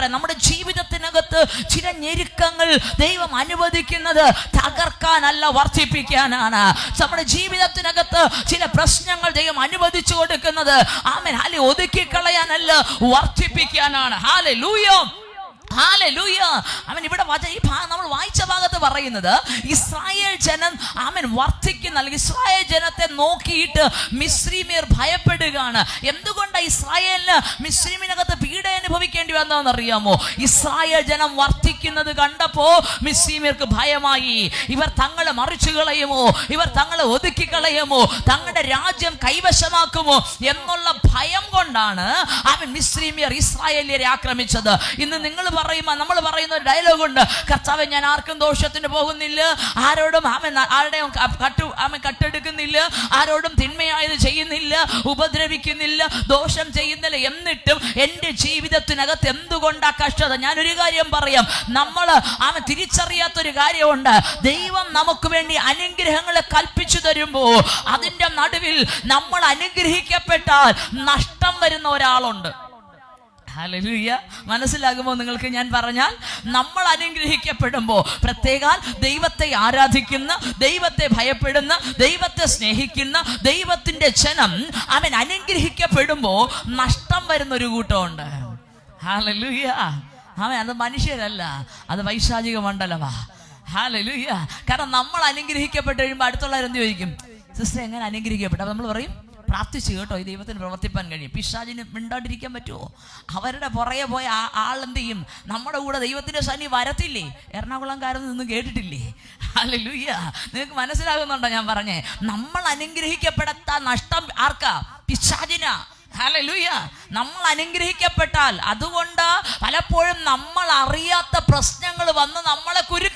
പറയാം. നമ്മുടെ ജീവിതത്തിനകത്ത് ചില ഞെരുക്കങ്ങൾ ദൈവം അനുവദിക്കുന്നത് തകർക്കാനല്ല വർദ്ധിപ്പിക്കാനാണ്. നമ്മുടെ ജീവിതത്തിനകത്ത് ചില പ്രശ്നങ്ങൾ ദൈവം അനുവദിച്ചു കൊടുക്കുന്നത് ആമൻ. ഹാലെ ഒതുക്കി കളയാനല്ല വർദ്ധിപ്പിക്കാനാണ്. ഹാലെ ലൂയോ അവൻ ഇവിടെ ഈ നമ്മൾ വായിച്ച ഭാഗത്ത് പറയുന്നത് ഇസ്രായേൽ ജനം അവൻ വർദ്ധിക്കുന്ന അല്ലെങ്കിൽ ഇസ്രായേൽ ജനത്തെ നോക്കിയിട്ട് മിശ്രീമിയർ ഭയപ്പെടുകയാണ്. എന്തുകൊണ്ടാണ് ഇസ്രായേലിന് മിസ്രീമിനകത്ത് പീഡ അനുഭവിക്കേണ്ടി വന്നതെന്ന് അറിയാമോ? ഇസ്രായേൽ ജനം വർദ്ധിക്കുന്നത് കണ്ടപ്പോ മിശ്രീമിയർക്ക് ഭയമായി. ഇവർ തങ്ങളെ മറിച്ചു കളയുമോ? ഇവർ തങ്ങളെ ഒതുക്കി കളയുമോ? തങ്ങളുടെ രാജ്യം കൈവശമാക്കുമോ? എന്നുള്ള ഭയം കൊണ്ടാണ് അവൻ മിസ്രീമിയർ ഇസ്രായേലിയരെ ആക്രമിച്ചത്. ഇന്ന് നിങ്ങൾ പറയുമ്പോൾ നമ്മൾ പറയുന്ന ഒരു ഡയലോഗ് ഉണ്ട്. കർത്താവ് ഞാൻ ആർക്കും ദോഷത്തിന് പോകുന്നില്ല. ആരോടും ആമ ആരുടെയും കട്ട് അവൻ കട്ടെടുക്കുന്നില്ല. ആരോടും തിന്മയായത് ചെയ്യുന്നില്ല. ഉപദ്രവിക്കുന്നില്ല. ദോഷം ചെയ്യുന്നില്ല. എന്നിട്ടും എന്റെ ജീവിതത്തിനകത്ത് എന്തുകൊണ്ടാ കഷ്ടത? ഞാനൊരു കാര്യം പറയാം. നമ്മൾ ആമ തിരിച്ചറിയാത്തൊരു കാര്യമുണ്ട്. ദൈവം നമുക്ക് വേണ്ടി അനുഗ്രഹങ്ങളെ കൽപ്പിച്ചു തരുമ്പോൾ അതിന്റെ നടുവിൽ നമ്മൾ അനുഗ്രഹിക്കപ്പെട്ടാൽ നഷ്ടം വരുന്ന ഒരാളുണ്ട്. ഹല്ലേലൂയ. മനസ്സിലാകുമോ നിങ്ങൾക്ക് ഞാൻ പറഞ്ഞാൽ? നമ്മൾ അനുഗ്രഹിക്കപ്പെടുമ്പോൾ പ്രത്യേകാൽ ദൈവത്തെ ആരാധിക്കുന്ന ദൈവത്തെ ഭയപ്പെടുന്ന ദൈവത്തെ സ്നേഹിക്കുന്ന ദൈവത്തിന്റെ ജനം അവൻ അനുഗ്രഹിക്കപ്പെടുമ്പോൾ നഷ്ടം വരുന്ന ഒരു കൂട്ടമുണ്ട്. ഹാലലൂയ അവൻ അത് മനുഷ്യരല്ല അത് വൈശാചിക മണ്ഡലമാ. ഹാലലൂയ കാരണം നമ്മൾ അനുഗ്രഹിക്കപ്പെട്ട് കഴിയുമ്പോൾ അടുത്തുള്ളവരെന്ത് ചോദിക്കും? സിസ്റ്റർ എങ്ങനെ അനുഗ്രഹിക്കപ്പെട്ടു? അപ്പൊ നമ്മൾ പറയും പ്രാർത്ഥിച്ചു കേട്ടോ ഈ ദൈവത്തിന് പ്രവർത്തിപ്പാൻ കഴിയും പിശാചിന് മിണ്ടാണ്ടിരിക്കാൻ പറ്റുമോ? അവരുടെ പുറകെ പോയ ആ ആൾ ചെയ്യും? നമ്മുടെ കൂടെ ദൈവത്തിന്റെ ശനി വരത്തില്ലേ? എറണാകുളംകാരൻ നിന്ന് കേട്ടിട്ടില്ലേ? അല്ല ലൂയ്യ നിങ്ങൾക്ക് മനസ്സിലാകുന്നുണ്ടോ ഞാൻ പറഞ്ഞേ? നമ്മൾ അനുഗ്രഹിക്കപ്പെടാത്ത നഷ്ടം ആർക്കാ? പിശാചിന. ഹല്ലേലൂയ നമ്മൾ അനുഗ്രഹിക്കപ്പെട്ടാൽ അതുകൊണ്ട് പലപ്പോഴും നമ്മൾ അറിയാത്ത പ്രശ്നങ്ങൾ വന്ന് നമ്മളെ കുരുക്കുന്നത്